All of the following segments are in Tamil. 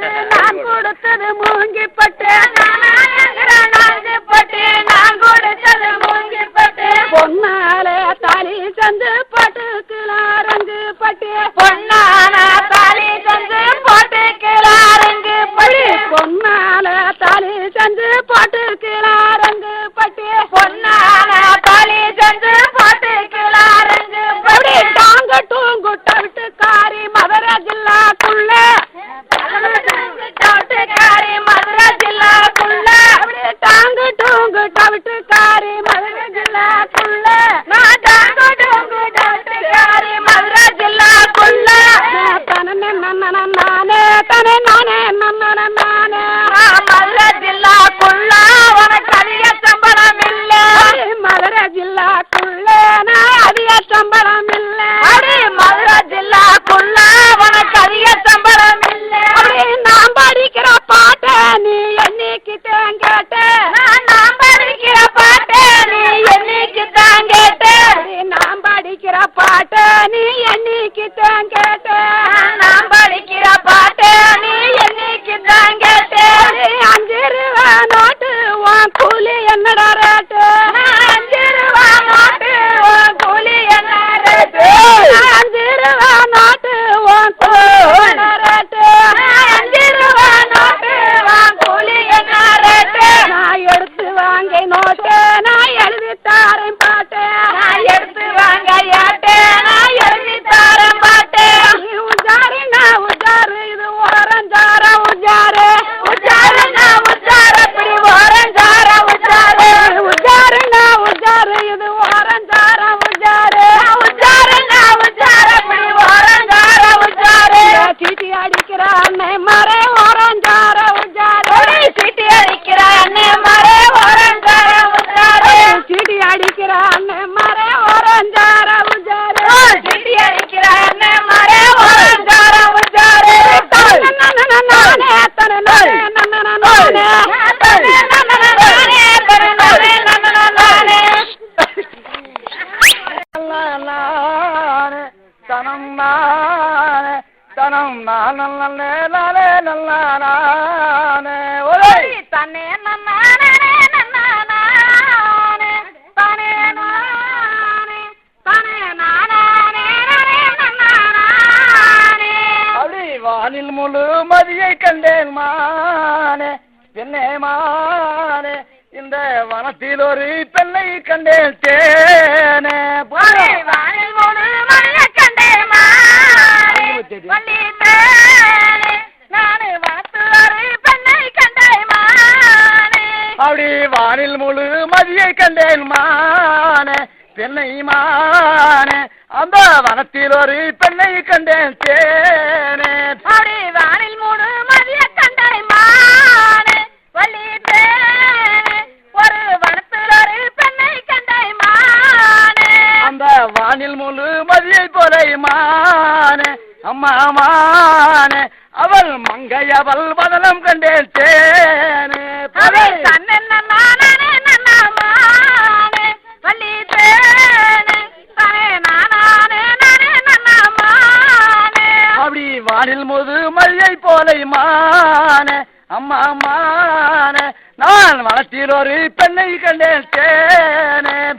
பட்டு நான் கொடுத்தது மூங்கி பட்டு பட்டு நான் கொடுத்தது மூங்கி பட்டு பொன்னாலே தனி சந்து பட்டு கிளாரங்கு பட்டு பொன்னா வானத்தில் ஒரு பெண்ணை கண்டேன் தேனே. அப்படி வானில் முழு மதியை கண்டேன் மானே. பெண்ணை மானே. அந்த வனத்தில் ஒரு பெண்ணை கண்டேன் தே மாமான. அவள் மங்கை மங்கையவள் வதனம் கண்டேன் தேனே. அப்படி வானில் முது மல்லை போலை மான. அம்மா மான. நான் வளர்த்தியில் ஒரு பெண்ணை கண்டேன் தேனே.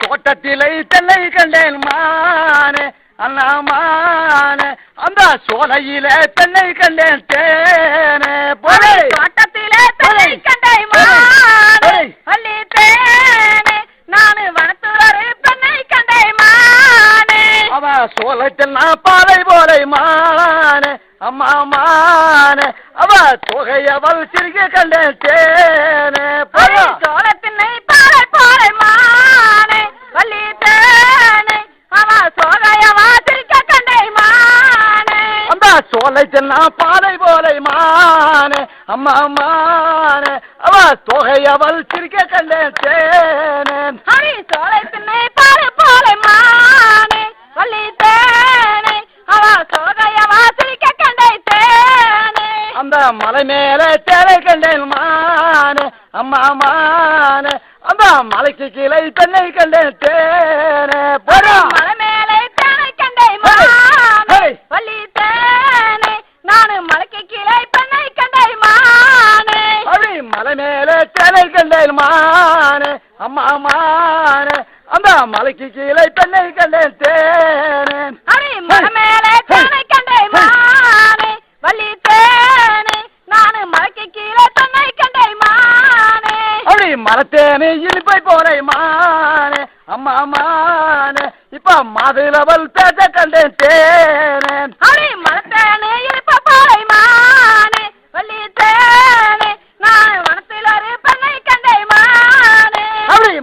தோட்டத்திலை தெல்லை கண்டேன் மானே அண்ணாமான அந்த சோலையில தென்னை கண்டேன் தேனே போலே தோட்டத்திலே தென்னை கண்டேன் மானே அள்ளி தேனே நானு வனத்துறாரு தென்னை கண்டேன் மானே அவ சோலைத்தில் நான் பாலை போலை மானே அம்மா மானே அவ தொகையவள் சிறுகி கண்டேன் தேனே போலே mama மலைக்கு கீழே பெண்ணை கண்டேன் தேனே. அடி மலை தேனை கண்டை மானே. வள்ளி தேனே நானு மலைக்கு கீழே பெண்ணை கண்டை மானே. மரத்தேனே இனிப்பை போனை மானே. அம்மா மானே இப்ப மதுளவல்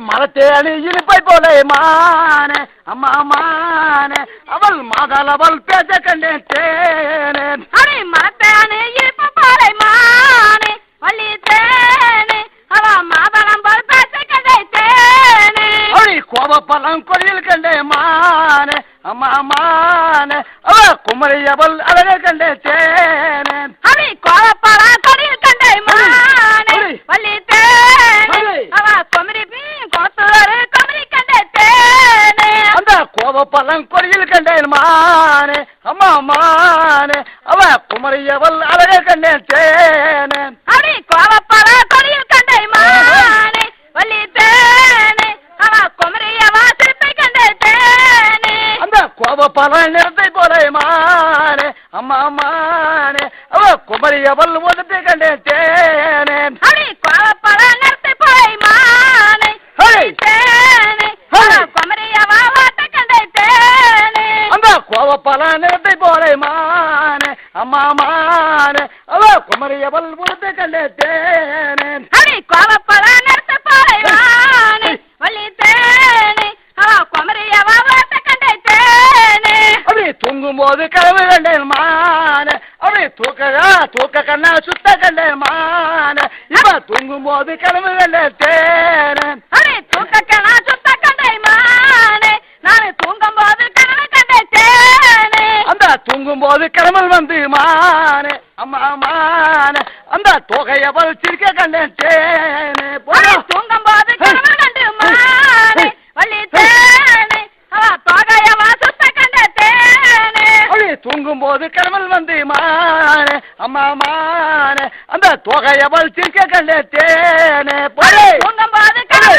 மரத்தேனி இனிப்பை போலே மானே அம்மா மானே அவள் மதளவல் பேச கண்டேன் தேனே. அடி மலத்தேனே இருப்ப பாறை மானே வள்ளி தேனே அவ மாதளம் போல் பேச கண்டை தேனே. அப்படி கோபப்பழம் கொடியில் கண்டே மானே அம்மா மானே அவ குமரி அவள் அழக கண்டே தேனே அடி கோலப்பழ கொடியில் கண்டை மானே அடி. வள்ளி தேனே அடி. அவ கொமரி கோத்துவர் கொமரி கண்டை தேனே அந்த கோபப்பழம் கொடியில் கண்டேன் மானே அம்மா மானே அவ குமரி அவள் அழக கண்டேன் தேனே. அடி கோவப்பழ கொடியில் கண்டை மானே வள்ளி தேனே அவ குமரியவா சிற்பை கண்டை தேனே. அந்த கோபப்பழம் நிறத்தை போலே மானே அம்மா மானே அவ குமரி அவள் உதத்தை கண்டேன் தேனே. மானே அம்மா மானே அவ குமரி அவள் உதத்தை கண்டேன். தேனே அடி கோவப்பழ நிறத்தை போய் மானே வள்ளி தேனே. அவ குமரியவா வாட்ட கண்டை தேனே அப்படி தூங்கும் போது கனவு கண்டேன் மானே. அப்படி தூக்க தூக்க கண்ணா சுத்த கண்டேன் மானே. இப்ப தூங்கும் போது கனவு கண்டேன் தேனே. கண்டேன் தேனே போதும். தூங்கும் போது! கனவு கண்டு மானே! வள்ளி! தேனே அவ தோகையவா சுத்த கண்ட தேனே அப்படி தூங்கும் போது கனமல் வந்து மானே அம்மா மானே அந்த தொகையவள் சிரிக்க கண்டேன் தேனே போதும். தூங்கும் போது கண்டு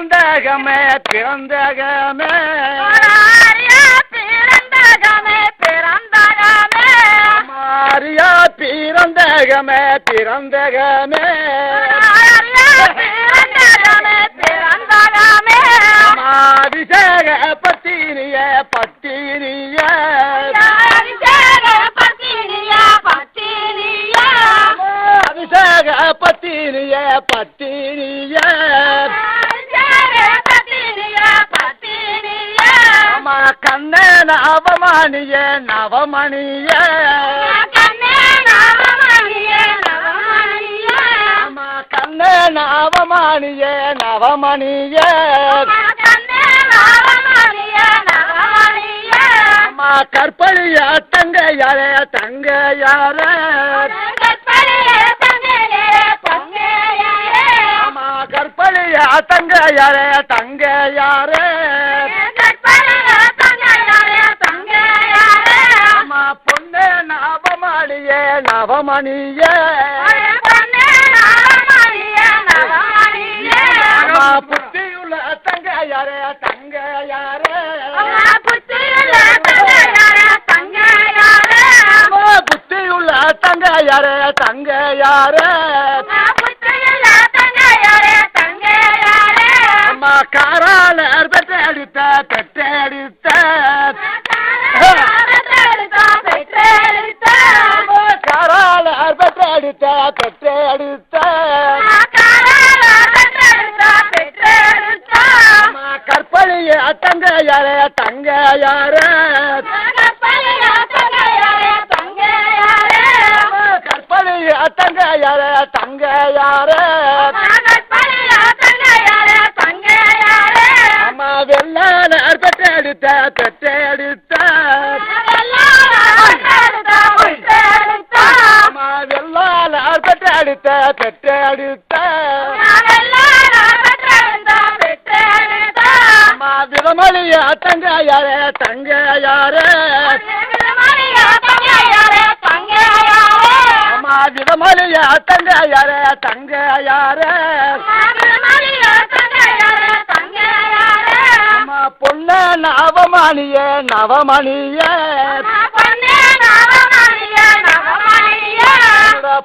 பிறந்தகமே பிறந்தகமே. மாரியா பிறந்தகமே பிறந்தகமே. மாதிசேக நவமணிய கண்ண நவமணிய நவமணிய. கற்பழியா தங்கையாரே தங்கையாரே. கற்பழியா தங்கையாரே தங்கையாரே. நவமணிய நவமணிய பெற்றெடுத்த வெள்ளால் பெற்றெடுத்த பெற்ற நவமணிய.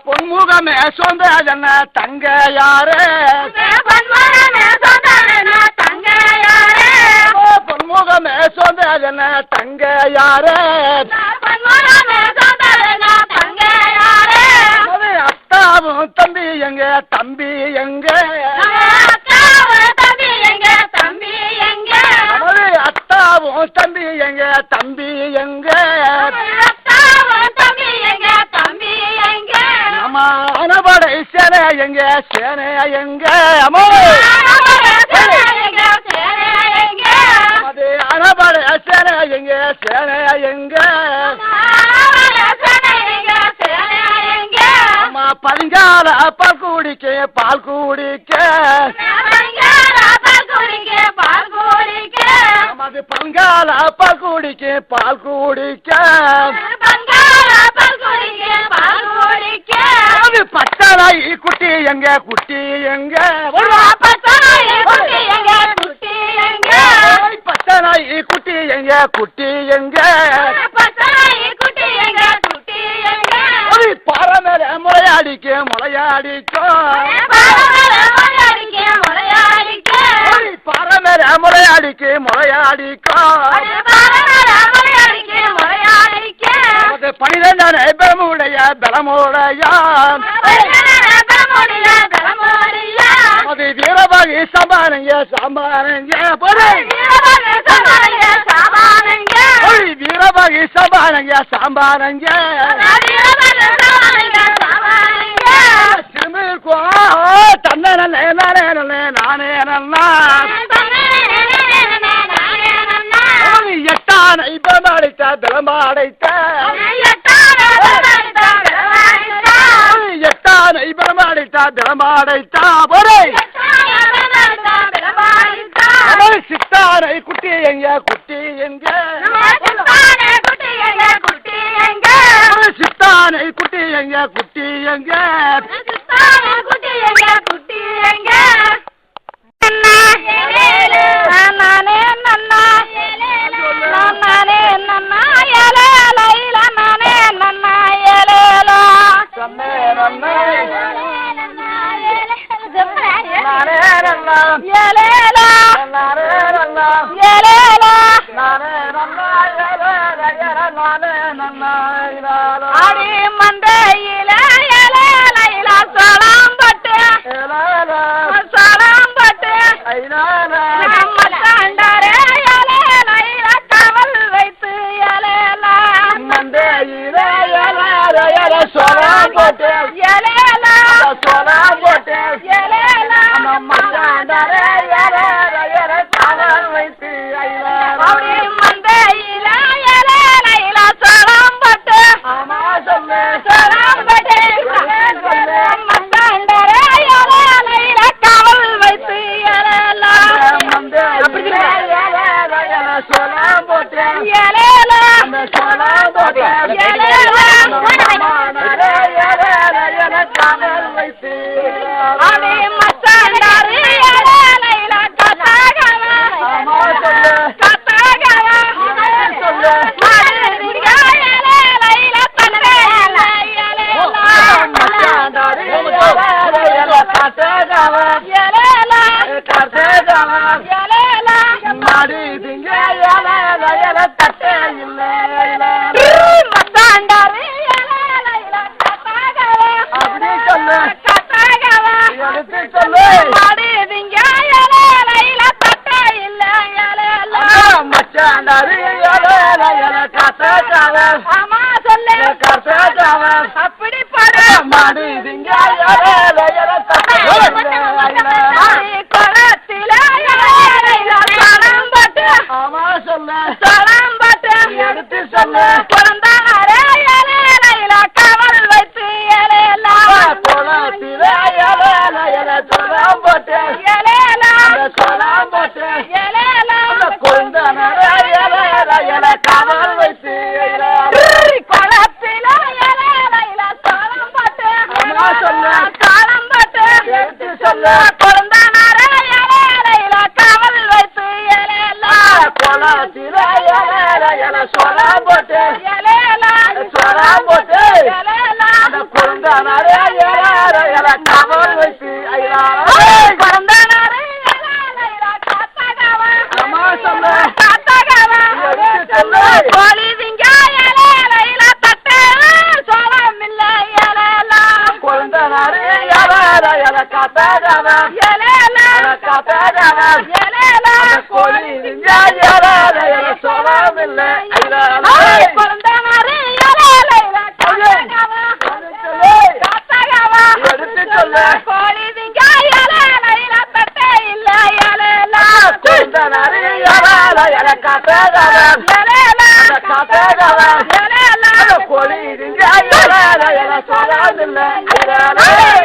பொன்முகமே சொந்தன தங்க யாரு பொன்முகமே சொந்தன தங்க யாரே பால் கூடி முளையாடிக்க முளையாடிக்கோ பரமேல முளையாடிக்கு முளையாடிக்கோ பனிரெண்டான பலமுடைய. பலமுடையா. அது வீரபாகி சமானங்க சமானங்க வீரபாகி சமானங்க சமானங்க தளமா அடைத்த எட்டானை பரம அடைத்தா தளமா அடைத்தா பொறை சித்தானை குட்டி எங்க குட்டி எங்க சித்தானை குட்டி எங்க குட்டி எங்க? Aure गावात. गावात. There's a man. கோழி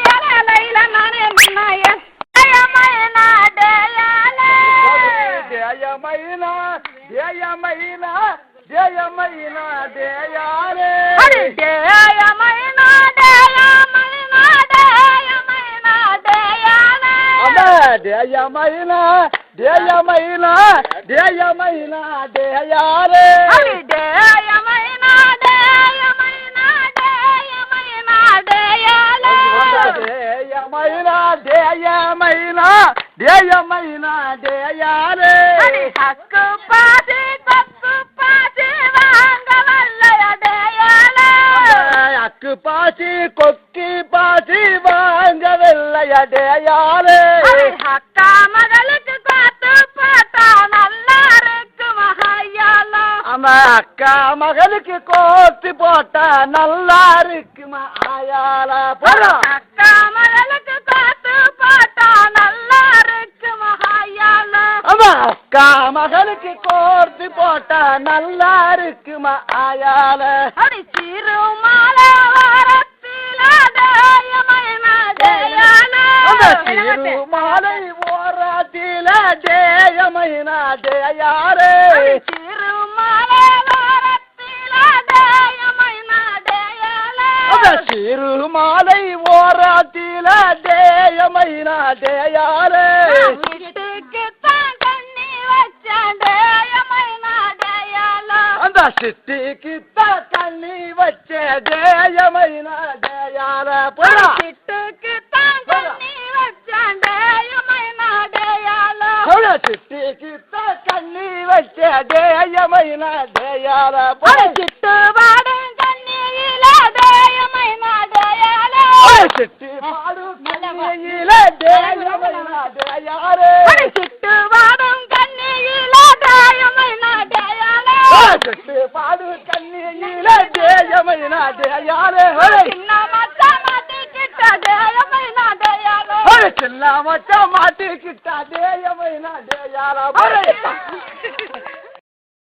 ஜெயமைனா ஜெயாரே அம்மா ஜெயமைனா ஜெயமைனா ஜெயமைனா ஜெயாரே ஜெயமைனா ஜெயமைனா ஜெயமைனா ஜெயாரே ஹக்கு பாசி கொக்கு பாசி கொக்கி பாசி வாங்க வெள்ளையடையாரே அக்கா மகளுக்கு காத்து பார்த்தா நல்லா இருக்கு மகாயாலம் ஆமா அக்கா மகளுக்கு கோத்து போட்டா நல்லா இருக்குமா ஆயாலா போறோம் அக்கா மகளுக்கு அக்கா மகளுக்கு கோர்த்து போட்டா நல்லா இருக்குமா ஆயால மாலை ஓராத்தில தேயமைனா தேயாரே சிறு மாலை ஓராத்தில தேயமைனா தேயாரே அந்த சிட்டிக்கு கண்ணி வச்ச தேயமைனா தேயார போடா. வீட்டுக்கு தான் கண்ணி வச்சான் தேயமைன தேயாலம் போட சிட்டிக்கு கண்ணி வச்ச தேயமைனா தேயார போட. சிட்டு பாடும் கண்ணியில தேயமைன தேயாலம் சிட்டி பாடு கண்ணியில தேயமைனா தேயாரே பாடு கண்ணியில தேயமைனா தேயாரே சின்ன மச்ச மாட்டிக்கிட்ட தேயமைன தேயாலம் சின்ன மச்ச மாட்டிக்கிட்டா தேயமைனா தேயாரா